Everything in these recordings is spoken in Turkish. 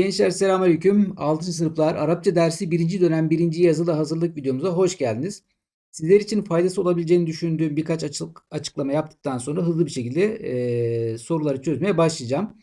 Gençler selamünaleyküm. 6. sınıflar Arapça dersi 1. dönem 1. yazılı hazırlık videomuza hoş geldiniz. Sizler için faydası olabileceğini düşündüğüm birkaç açık, açıklama yaptıktan sonra hızlı bir şekilde e, soruları çözmeye başlayacağım.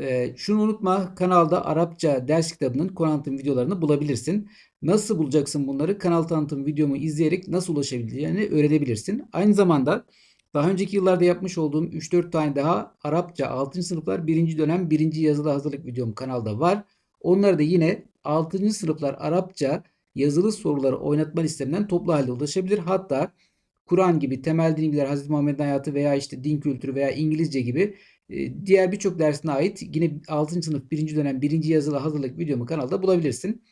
E, şunu unutma kanalda Arapça ders kitabının konu anlatım videolarını bulabilirsin. Nasıl bulacaksın bunları? Kanal tanıtım videomu izleyerek nasıl ulaşabileceğini öğrenebilirsin. Aynı zamanda daha önceki yıllarda yapmış olduğum 3-4 tane daha Arapça 6. sınıflar 1. dönem 1. yazılı hazırlık videom kanalda var. Onları da yine 6. sınıflar Arapça yazılı soruları oynatma listemden toplu halde ulaşabilir. Hatta Kur'an gibi temel din bilgiler, Hazreti Muhammed'in hayatı veya işte din kültürü veya İngilizce gibi e, diğer birçok dersine ait yine 6. sınıf 1. dönem 1. yazılı hazırlık videomu kanalda bulabilirsin.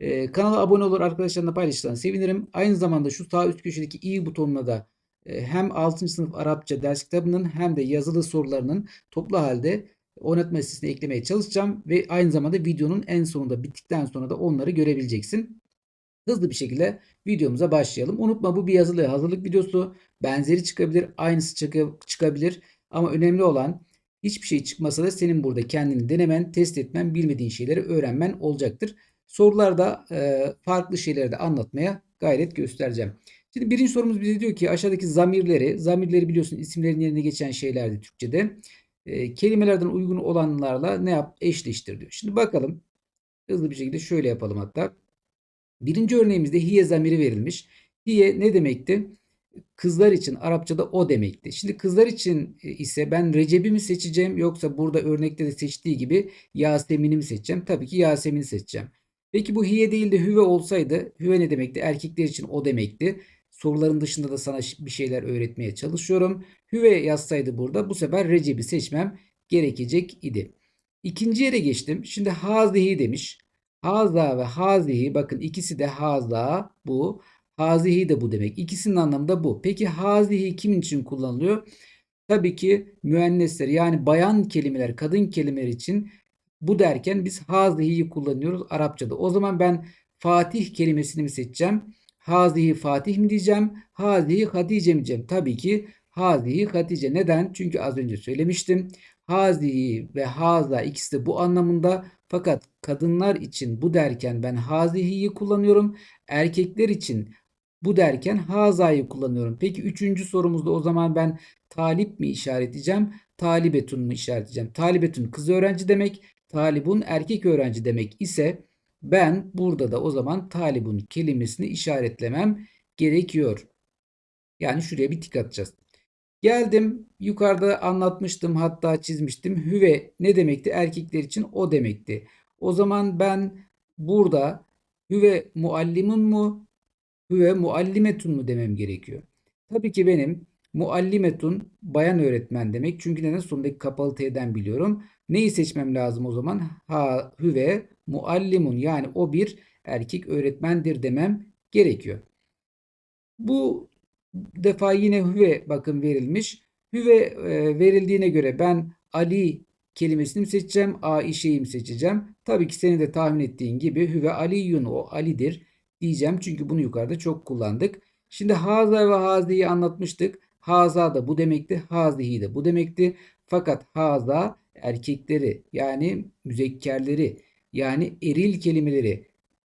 Ee, kanala abone olur arkadaşlarına paylaşırsan sevinirim. Aynı zamanda şu sağ üst köşedeki i butonuna da e, hem 6. sınıf Arapça ders kitabının hem de yazılı sorularının toplu halde oynatma listesine eklemeye çalışacağım. Ve aynı zamanda videonun en sonunda bittikten sonra da onları görebileceksin. Hızlı bir şekilde videomuza başlayalım. Unutma bu bir yazılı hazırlık videosu. Benzeri çıkabilir, aynısı çıkabilir. Ama önemli olan hiçbir şey çıkmasa da senin burada kendini denemen, test etmen, bilmediğin şeyleri öğrenmen olacaktır. Sorularda e, farklı şeyleri de anlatmaya gayret göstereceğim. Şimdi birinci sorumuz bize diyor ki aşağıdaki zamirleri, zamirleri biliyorsun isimlerin yerine geçen şeylerdi Türkçe'de. E, kelimelerden uygun olanlarla ne yap? Eşleştir diyor. Şimdi bakalım. Hızlı bir şekilde şöyle yapalım hatta. Birinci örneğimizde hiye zamiri verilmiş. Hiye ne demekti? Kızlar için Arapçada o demekti. Şimdi kızlar için e, ise ben Recep'i mi seçeceğim yoksa burada örnekte de seçtiği gibi Yasemin'i mi seçeceğim? Tabii ki Yasemin'i seçeceğim. Peki bu hiye değil de hüve olsaydı hüve ne demekti? Erkekler için o demekti. Soruların dışında da sana bir şeyler öğretmeye çalışıyorum. Hüve yazsaydı burada bu sefer Recep'i seçmem gerekecek idi. İkinci yere geçtim. Şimdi hazihi demiş. Haza ve hazihi bakın ikisi de haza bu. Hazihi de bu demek. İkisinin anlamı da bu. Peki hazihi kimin için kullanılıyor? Tabii ki müennesler yani bayan kelimeler, kadın kelimeler için bu derken biz hazihi'yi kullanıyoruz Arapçada. O zaman ben Fatih kelimesini mi seçeceğim? Hazihi Fatih mi diyeceğim? Hazihi Hatice mi diyeceğim? Tabii ki Hazihi Hatice. Neden? Çünkü az önce söylemiştim. Hazihi ve haza ikisi de bu anlamında. Fakat kadınlar için bu derken ben hazihi'yi kullanıyorum. Erkekler için bu derken hazayı kullanıyorum. Peki üçüncü sorumuzda o zaman ben talip mi işaretleyeceğim? Talibetun mu işaretleyeceğim? Talibetun kız öğrenci demek. Talibun erkek öğrenci demek ise ben burada da o zaman talibun kelimesini işaretlemem gerekiyor. Yani şuraya bir tik atacağız. Geldim yukarıda anlatmıştım hatta çizmiştim. Hüve ne demekti? Erkekler için o demekti. O zaman ben burada hüve muallimun mu hüve muallimetun mu demem gerekiyor. Tabii ki benim muallimetun bayan öğretmen demek. Çünkü neden? Sondaki kapalı T'den biliyorum. Neyi seçmem lazım o zaman? Ha hüve muallimun yani o bir erkek öğretmendir demem gerekiyor. Bu defa yine hüve bakın verilmiş. Hüve e, verildiğine göre ben Ali kelimesini seçeceğim? Aişe'yi mi seçeceğim? Tabii ki senin de tahmin ettiğin gibi hüve aliyun o Ali'dir diyeceğim. Çünkü bunu yukarıda çok kullandık. Şimdi haza ve haziyi anlatmıştık. Haza da bu demekti. Hazihi de bu demekti. Fakat haza erkekleri yani müzekkerleri yani eril kelimeleri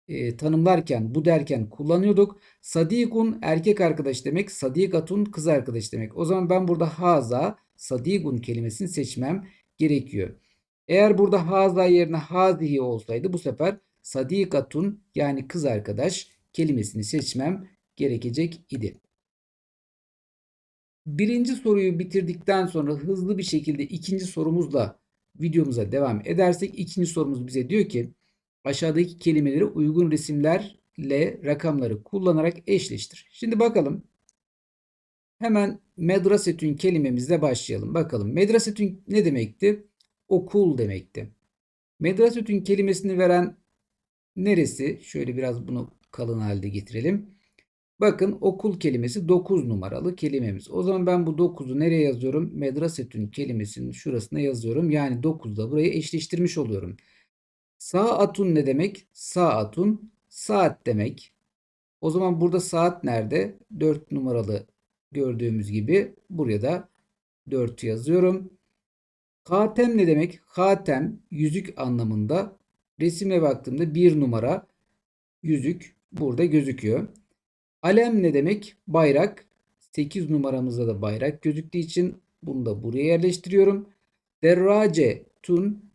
e, tanımlarken bu derken kullanıyorduk. Sadikun erkek arkadaş demek. Sadikatun kız arkadaş demek. O zaman ben burada haza sadikun kelimesini seçmem gerekiyor. Eğer burada haza yerine hazihi olsaydı bu sefer sadikatun yani kız arkadaş kelimesini seçmem gerekecek idi. Birinci soruyu bitirdikten sonra hızlı bir şekilde ikinci sorumuzla videomuza devam edersek ikinci sorumuz bize diyor ki aşağıdaki kelimeleri uygun resimlerle rakamları kullanarak eşleştir. Şimdi bakalım. Hemen medrasetün kelimemizle başlayalım. Bakalım medrasetün ne demekti? Okul demekti. Medrasetün kelimesini veren neresi? Şöyle biraz bunu kalın halde getirelim. Bakın okul kelimesi 9 numaralı kelimemiz. O zaman ben bu 9'u nereye yazıyorum? Medrasetün kelimesinin şurasına yazıyorum. Yani 9'da burayı eşleştirmiş oluyorum. Saatun ne demek? Saatun saat demek. O zaman burada saat nerede? 4 numaralı gördüğümüz gibi buraya da 4 yazıyorum. Hatem ne demek? Hatem yüzük anlamında. Resime baktığımda bir numara yüzük burada gözüküyor. Alem ne demek? Bayrak. 8 numaramızda da bayrak gözüktüğü için bunu da buraya yerleştiriyorum. Derrace tun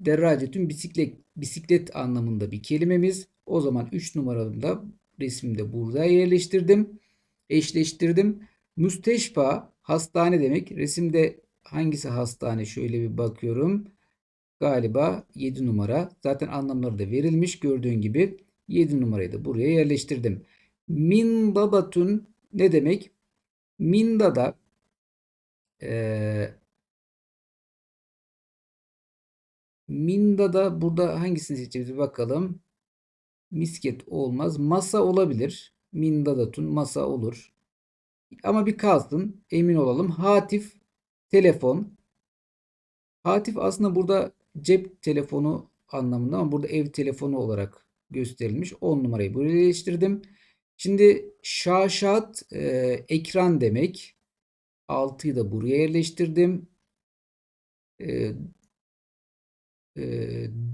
derrace tun bisiklet bisiklet anlamında bir kelimemiz. O zaman 3 numaramda resimde burada yerleştirdim. Eşleştirdim. Müsteşfa hastane demek. Resimde hangisi hastane? Şöyle bir bakıyorum. Galiba 7 numara. Zaten anlamları da verilmiş. Gördüğün gibi 7 numarayı da buraya yerleştirdim. Min babatun ne demek? Minda da eee Minda da burada hangisini seçeceğiz bakalım. Misket olmaz. Masa olabilir. Minda da tun masa olur. Ama bir kalsın. Emin olalım. Hatif telefon. Hatif aslında burada cep telefonu anlamında ama burada ev telefonu olarak gösterilmiş. 10 numarayı buraya yerleştirdim. Şimdi şaşat e, ekran demek. 6'yı da buraya yerleştirdim. E, e,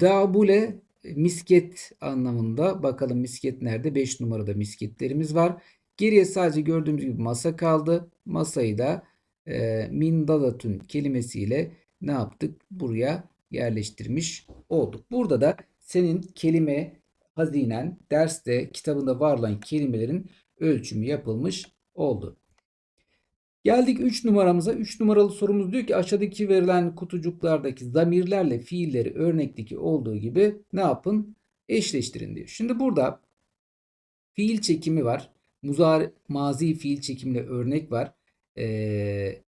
dabule misket anlamında. Bakalım misket nerede? 5 numarada misketlerimiz var. Geriye sadece gördüğümüz gibi masa kaldı. Masayı da e, mindalatun kelimesiyle ne yaptık? Buraya yerleştirmiş olduk. Burada da senin kelime hazinen derste kitabında var olan kelimelerin ölçümü yapılmış oldu. Geldik 3 numaramıza. 3 numaralı sorumuz diyor ki aşağıdaki verilen kutucuklardaki zamirlerle fiilleri örnekteki olduğu gibi ne yapın? Eşleştirin diyor. Şimdi burada fiil çekimi var. Muzari, mazi fiil çekimine örnek var. Ee,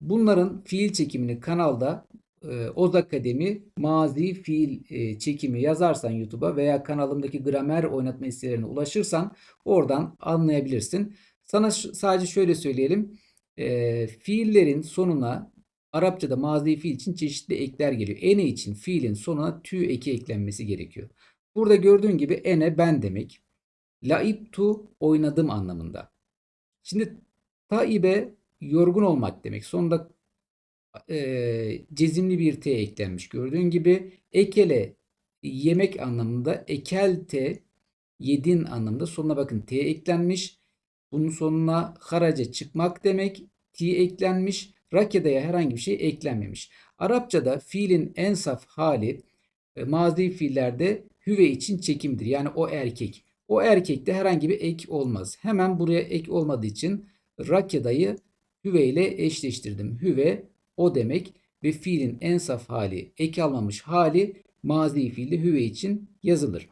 bunların fiil çekimini kanalda e, Oz Akademi mazi fiil e, çekimi yazarsan YouTube'a veya kanalımdaki gramer oynatma istelerine ulaşırsan oradan anlayabilirsin. Sana sadece şöyle söyleyelim. E, fiillerin sonuna Arapçada mazi fiil için çeşitli ekler geliyor. Ene için fiilin sonuna tü eki eklenmesi gerekiyor. Burada gördüğün gibi ene ben demek. Laibtu oynadım anlamında. Şimdi taibe yorgun olmak demek. Sonunda e, cezimli bir T eklenmiş. Gördüğün gibi ekele yemek anlamında ekelte yedin anlamında sonuna bakın T eklenmiş. Bunun sonuna haraca çıkmak demek. T eklenmiş. Rakeda'ya herhangi bir şey eklenmemiş. Arapçada fiilin en saf hali mazi fiillerde hüve için çekimdir. Yani o erkek. O erkekte herhangi bir ek olmaz. Hemen buraya ek olmadığı için rakedayı hüve ile eşleştirdim. Hüve o demek ve fiilin en saf hali ek almamış hali mazi fiilde hüve için yazılır.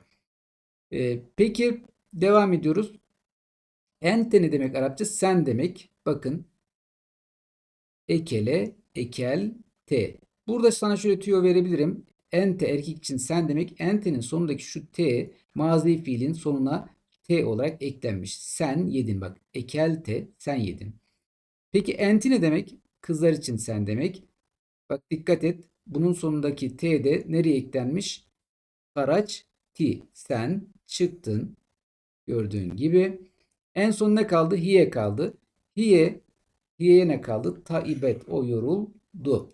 Ee, peki devam ediyoruz. Ente ne demek Arapça? Sen demek. Bakın. Ekele, ekel, te. Burada sana şöyle tüyo verebilirim. Ente erkek için sen demek. Ente'nin sonundaki şu t mazi fiilin sonuna t olarak eklenmiş. Sen yedin bak. Ekel te sen yedin. Peki enti ne demek? Kızlar için sen demek. Bak dikkat et. Bunun sonundaki T de nereye eklenmiş? Araç T. Sen çıktın. Gördüğün gibi. En son ne kaldı? Hiye kaldı. Hiye Hiye'ye ne kaldı? Taibet. O yoruldu.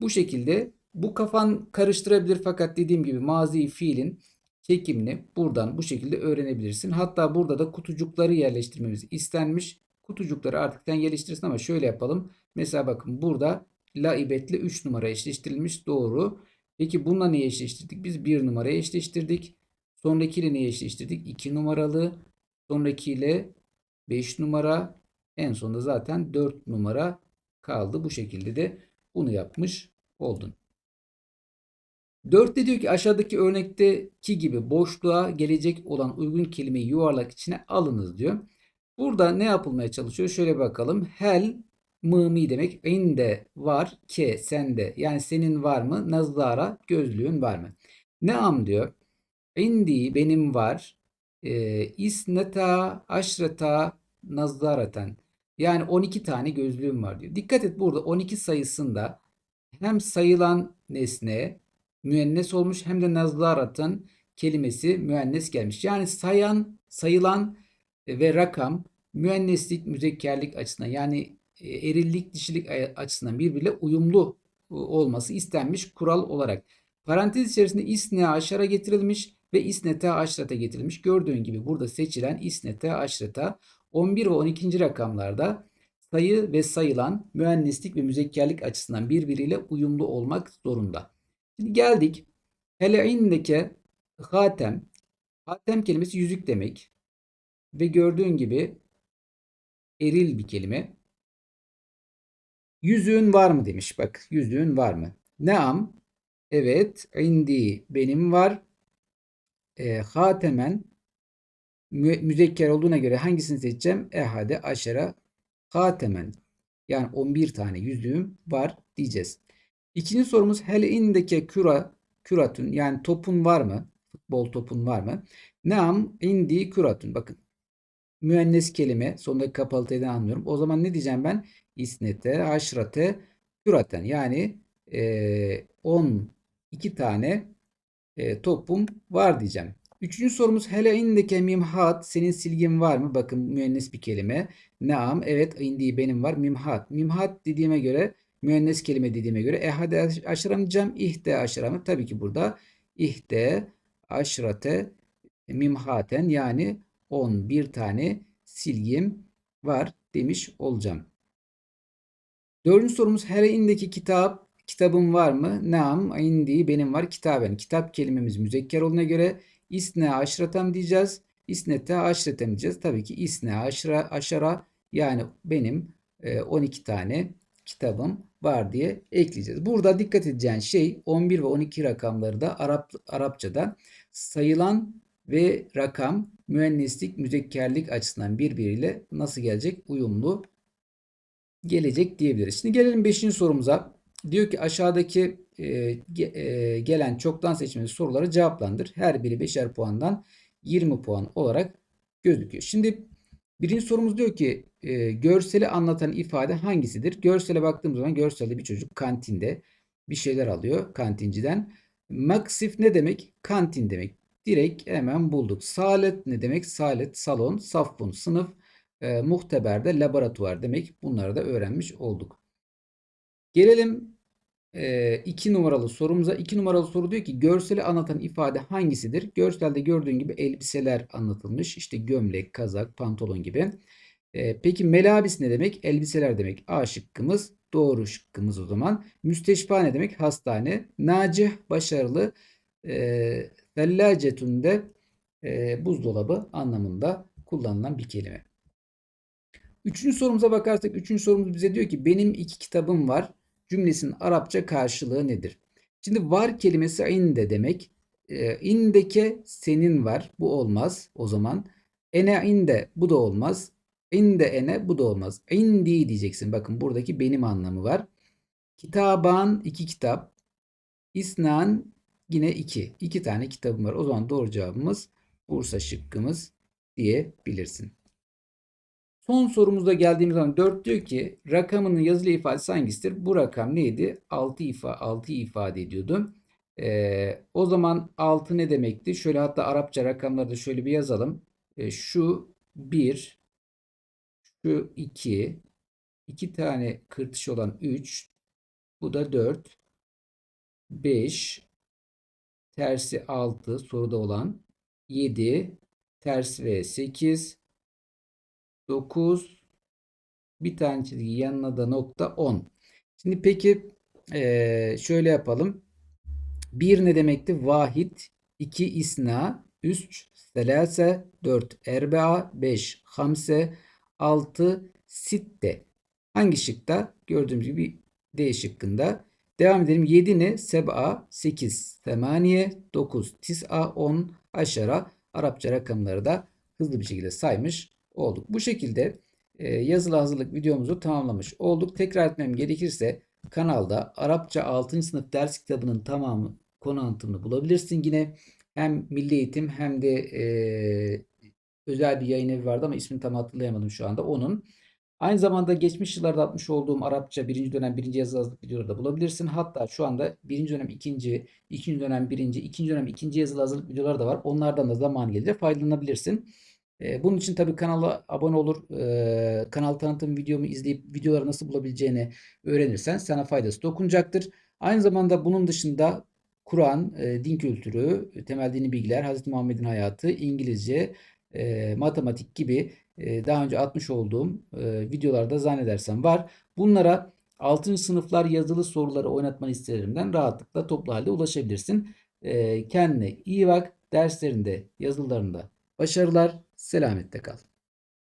Bu şekilde bu kafan karıştırabilir fakat dediğim gibi mazi fiilin çekimini buradan bu şekilde öğrenebilirsin. Hatta burada da kutucukları yerleştirmemiz istenmiş kutucukları artık sen geliştirirsin ama şöyle yapalım. Mesela bakın burada laibetle 3 numara eşleştirilmiş. Doğru. Peki bununla neyi eşleştirdik? Biz 1 numarayı eşleştirdik. Sonrakiyle neyi eşleştirdik? 2 numaralı. Sonrakiyle 5 numara. En sonunda zaten 4 numara kaldı. Bu şekilde de bunu yapmış oldun. 4'te diyor ki aşağıdaki örnekteki gibi boşluğa gelecek olan uygun kelimeyi yuvarlak içine alınız diyor. Burada ne yapılmaya çalışıyor? Şöyle bakalım. Hel mımi demek. İnde var ke sende. Yani senin var mı? Nazara gözlüğün var mı? Ne am diyor. İndi benim var. E, isneta aşreta nazaraten. Yani 12 tane gözlüğüm var diyor. Dikkat et burada 12 sayısında hem sayılan nesne müennes olmuş hem de nazaratan kelimesi müennes gelmiş. Yani sayan, sayılan ve rakam müenneslik, müzekkerlik açısından yani e, erillik dişilik açısından birbiriyle uyumlu e, olması istenmiş kural olarak. Parantez içerisinde isne aşara getirilmiş ve isnete aşrata getirilmiş. Gördüğün gibi burada seçilen isnete aşrata 11 ve 12. rakamlarda sayı ve sayılan mühendislik ve müzekkerlik açısından birbiriyle uyumlu olmak zorunda. Şimdi geldik. Hele indeke hatem. Hatem kelimesi yüzük demek. Ve gördüğün gibi eril bir kelime. Yüzüğün var mı demiş. Bak yüzüğün var mı? Neam. Evet. indi benim var. E, hatemen mü- müzekker olduğuna göre hangisini seçeceğim? Ehade aşara hatemen. Yani 11 tane yüzüğüm var diyeceğiz. İkinci sorumuz hele indeke küra küratun yani topun var mı? Futbol topun var mı? Naam indi küratun. Bakın müennes kelime sonundaki kapalı t'den anlıyorum. O zaman ne diyeceğim ben? İsnete, haşrate, küraten. Yani eee 12 tane e, topum var diyeceğim. Üçüncü sorumuz hele indeke mimhat. Senin silgin var mı? Bakın müennes bir kelime. Naam. Evet indi benim var. Mimhat. Mimhat dediğime göre müennes kelime dediğime göre ehade aşıram diyeceğim. İhte aşıramı. Tabii ki burada ihte aşrate mimhaten yani 11 tane silgim var demiş olacağım. Dördüncü sorumuz hele indeki kitap kitabım var mı? Naam indi benim var kitaben. Kitap kelimemiz müzekker olduğuna göre isne aşratem diyeceğiz. İsnete aşretem diyeceğiz. Tabii ki isne aşra, aşara yani benim e, 12 tane kitabım var diye ekleyeceğiz. Burada dikkat edeceğin şey 11 ve 12 rakamları da Arap, Arapçada sayılan ve rakam müenneslik, müzekkerlik açısından birbiriyle nasıl gelecek? Uyumlu gelecek diyebiliriz. Şimdi gelelim 5. sorumuza. Diyor ki aşağıdaki e, e, gelen çoktan seçmeli soruları cevaplandır. Her biri 5'er puandan 20 puan olarak gözüküyor. Şimdi birinci sorumuz diyor ki e, görseli anlatan ifade hangisidir? Görsele baktığımız zaman görselde bir çocuk kantinde bir şeyler alıyor kantinciden. Maksif ne demek? Kantin demek. Direkt hemen bulduk. Salet ne demek? Salet salon, safun sınıf, e, muhteberde laboratuvar demek. Bunları da öğrenmiş olduk. Gelelim 2 numaralı sorumuza. 2 numaralı soru diyor ki görseli anlatan ifade hangisidir? Görselde gördüğün gibi elbiseler anlatılmış. İşte gömlek, kazak, pantolon gibi. E, peki melabis ne demek? Elbiseler demek. A şıkkımız doğru şıkkımız o zaman. Müsteşfa ne demek? Hastane. Nacih başarılı. E, Fellacetun de e, buzdolabı anlamında kullanılan bir kelime. Üçüncü sorumuza bakarsak üçüncü sorumuz bize diyor ki benim iki kitabım var cümlesinin Arapça karşılığı nedir? Şimdi var kelimesi inde demek. E, indeke senin var. Bu olmaz o zaman. Ene inde bu da olmaz. İnde ene bu da olmaz. İndi diyeceksin. Bakın buradaki benim anlamı var. Kitaban iki kitap. İsnan yine iki. İki tane kitabım var. O zaman doğru cevabımız Bursa şıkkımız diyebilirsin. Son sorumuzda geldiğimiz zaman 4 diyor ki rakamının yazılı ifadesi hangisidir? Bu rakam neydi? 6 ifa 6 ifade ediyordu. Ee, o zaman 6 ne demekti? Şöyle hatta Arapça rakamları da şöyle bir yazalım. Ee, şu 1 şu 2 2 tane kırtış olan 3 bu da 4 5 tersi 6 soruda olan 7 ters ve 8 9 bir tane çizgi yanına da nokta 10. Şimdi peki şöyle yapalım. 1 ne demekti? Vahid 2 isna 3 selase 4 erbea 5 hamse 6 sitte. Hangi şıkta? Gördüğümüz gibi D şıkkında. Devam edelim. 7 ne? Seb'a 8 semaniye 9 tis'a 10 aşara Arapça rakamları da hızlı bir şekilde saymış olduk. Bu şekilde e, yazılı hazırlık videomuzu tamamlamış olduk. Tekrar etmem gerekirse kanalda Arapça 6. sınıf ders kitabının tamamı konu anlatımını bulabilirsin. Yine hem milli eğitim hem de e, özel bir yayın evi vardı ama ismini tam hatırlayamadım şu anda. Onun. Aynı zamanda geçmiş yıllarda atmış olduğum Arapça birinci dönem birinci yazılı hazırlık videoları da bulabilirsin. Hatta şu anda birinci dönem ikinci, ikinci dönem birinci, ikinci dönem ikinci yazılı hazırlık videoları da var. Onlardan da zaman gelince faydalanabilirsin. E, bunun için tabii kanala abone olur, e, kanal tanıtım videomu izleyip videoları nasıl bulabileceğini öğrenirsen sana faydası dokunacaktır. Aynı zamanda bunun dışında Kur'an, e, din kültürü, temel dini bilgiler, Hazreti Muhammed'in hayatı, İngilizce, e, matematik gibi e, daha önce atmış olduğum e, videolarda zannedersem var. Bunlara 6. sınıflar yazılı soruları oynatma listelerimden rahatlıkla toplu halde ulaşabilirsin. E, kendine iyi bak. Derslerinde, yazılarında başarılar. Selametle kal.